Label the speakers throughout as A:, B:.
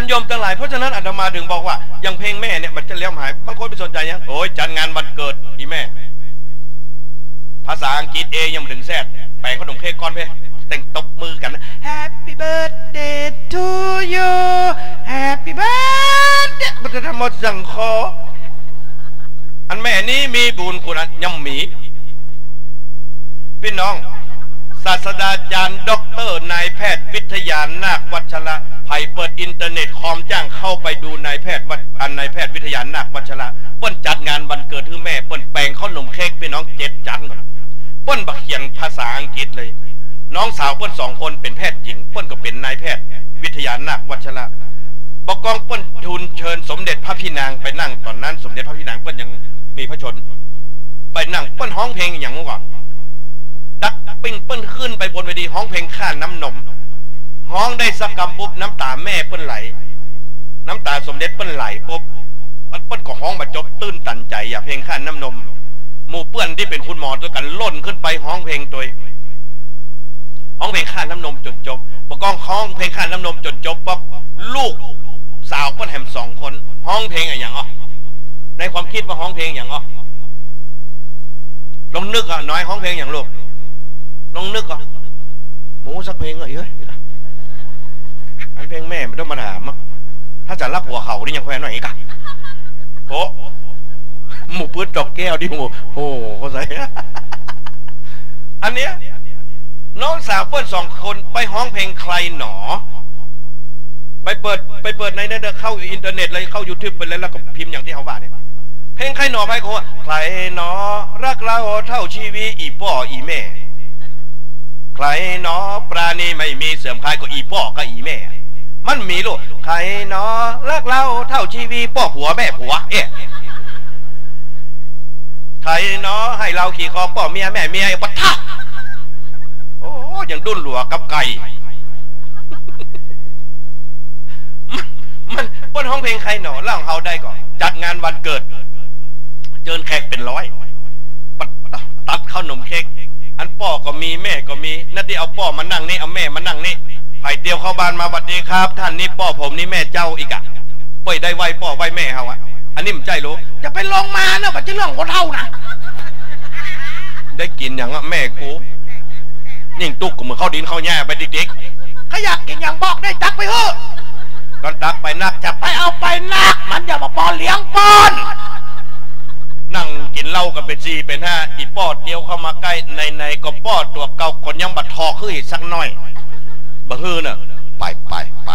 A: อันยมทั้งหลายเพราะฉะนั้นอาตมาถึงบอกว่าอย่างเพลงแม่เนี่ยมันจะเลี้ยวหายบางคนไปสนใจยังโอ้ยจัดงานวันเกิดอีแม่ ภาษาอังกฤษเอยังไม่ถึงแซดแปลงขนมเค้กก้อนเพ่แต่งตบมือกัน Happy birthday to you Happy birthday มันจะทำหมดสังคออันแม่นี้มีบุญคุณย่ำหมีพี่น้อง ศาสตราจารย์ด็อกเตอร์นายแพทย์วิทยานาควัชระไผ่เปิดอินเทอร์เน็ตคอมจ้างเข้าไปดูนายแพทย์วัดอันนายแพทย์วิทยานาควัชระเปิ้นจัดงานวันเกิดที่แม่เปิ้นแปลงข้าวหนมเค้กพี่น้องเจ็ดจันก่อนเปิ้นบักเขียนภาษาอังกฤษเลย น้องสาวเปิ้นสองคนเป็นแพทย์หญิงเปิ้นก็เป็นนายแพทย์ วิทยานาควัชระบอกกองเปิ้นทูลเชิญสมเด็จพระพี่นางไปนั่งตอนนั้น สมเด็จพระพี่นางเปิ้นยังมีพระชน ไปนั่งเปิ้นห้องเพลงอย่างเมื่อก่อน ปิ้งเปิ้นขึ้นไปบนเวทีห้องเพลงข้าน้ำนมห้องได้สักกำปุ๊บน้ำตาแม่เปิ้นไหล น้ำตาสมเด็จเปิ้นไหลปุ๊บเปิ้นก็ห้องมาจบตื้นตันใจอย่าเพลงข้าน้ำนมหมู่เปื้อนที่เป็นคุณหมอตัวกันล่นขึ้นไปห้องเพลงตัวห้องเพลงข้าน้ำนมจนจบประกองห้องเพลงข้าน้ำนมจนจบปั๊บลูกสาวเปิ้นแหมสองคน ห้องเพลงอะไรอย่างอ๋อในความคิดว่าห้องเพลงอย่างอ๋อลองนึกอะน้อยห้องเพลงอย่างลูก ลองนึกอะหมูสักเพลงอะเอ้ยอันเพลงแม่ไม่ต้องมาถามอะถ้าจะรับหัวเขานี่ยังแควนหน่อยอีกอะโอ้หมูปื้ดจอกแก้วดิหมูโอ้เขาใส่อันเนี้ยน้องสาวเปิ้ลสองคนไปห้องเพลงใครหนอ ไปเปิดไปเปิดในนั้นเข้าอินเทอร์เน็ตเลยเข้ายูทูบไปเลยแล้วก็พิมพ์อย่างที่เขาว่าเนี่ยเพลงใครหนอไปเขาว่าใครหนอรักเราเท่าชีวิตอีป่ออีแม่ ใครหนอปราณีไม่มีเสื่อมคลายก็อีป่อก็อีแม่ มันมีลูกใครหนอรักเราเท่าชีวิตป่อผัวแม่ผัว เอ๊ะใครหนอให้เราขี่คอป่อเมียแม่เมียปะทะโอ้ยังดุนหลัวกับไก่มันเปิ้นห้องเพลงใครหนอเล่างเฮาได้ก่อนจัดงานวันเกิด เจิญแขกเป็นร้อยปัดตัดข้าวหนมเค้ก อันป่อก็มีแม่ก็มีนั่นที่เอาป่อมานั่งนี่เอาแม่มานั่งนี่ไผ่เตียวเข้าบ้านมาบัดดีครับ ท่านนี่ป่อผมนี่แม่เจ้าอีกอะป่อยได้ไวป่อไวแม่เฮาอะอันนี้มันใจรู้จะไปลงมาเนอะบัดจะเรื่องคนเท่านะได้กินอย่างอะแม่กูยิ่งตุกก็เหมือนข้าวดินข้าวแย่ไปเด็กๆ
B: ถ้าอยากกินอย่างบอกได้ตักไปเถอะ
A: ก็ตักไปนักจะ
B: ไปเอาไปนัก มันอย่ามาปอนเลี้ยงปอน
A: นั่งกิน เหล้ากันเป็นจีเป็นห้าอีป้อเตียวเข้ามาใกล้ในในก็ป้อตัวเก่าคนยังบัดทอขึ้นอีกสักหน่อยบะฮือน่ะไปไปไป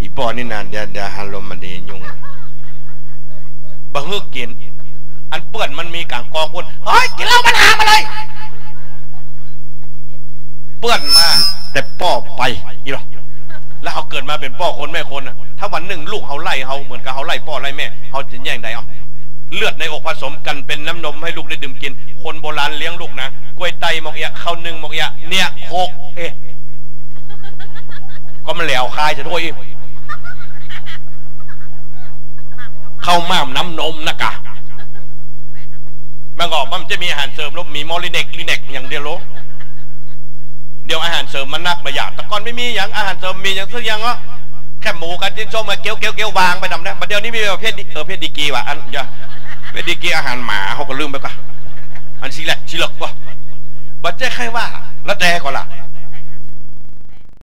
A: อีป้อนี่นานเดียเดียฮัลโลมันดียุ่งบะฮือกิน อันเปื่อนมันมีกางกองพุ่น
B: เฮ้ยกินเหล้ามันหามาเลย
A: เปื่อนมา แต่ป้อไปอีหรอแล้วเขาเกิดมาเป็นป้อคนแม่คนนะถ้าวันหนึ่งลูกเขาไล่เขาเหมือนกับเขาไล่ป้อไล่แม่เขาจะแย่งใดเอา เลือดในอกผสมกันเป็นน้ำนมให้ลูกได้ดื่มกิน คนโบราณเลี้ยงลูกนะกล้วยไตหมกเอะข้าวหนึ่งหมกเอะเนี่ยหกเอ๊ะก็มันแหลวคายจะด้วยอีกเข้าวม่ามน้ำนมนะกะมันก็มันจะมีอาหารเสริมล้วมีมอลิเนกลิเนกอย่างเดียวโลเดี๋ยวอาหารเสริมมันนักประหยัดแต่ก่อนไม่มีอย่างอาหารเสริมมีอย่างสักอย่างก็แค่หมูกันจิ้นส้มมาเกี้ยวเกี้ยวเกี้ยววางไปดำนะประเดี๋ยวนี้มีประเภทเออเพศดีกีว่ะอันอย่า เวดีกีอาหารหมาเขาก็ลืมไปก่อนอันสิแหละสิหลกว่ะบัดเจ๊ใครว่าละแต่ก่อนล่ะ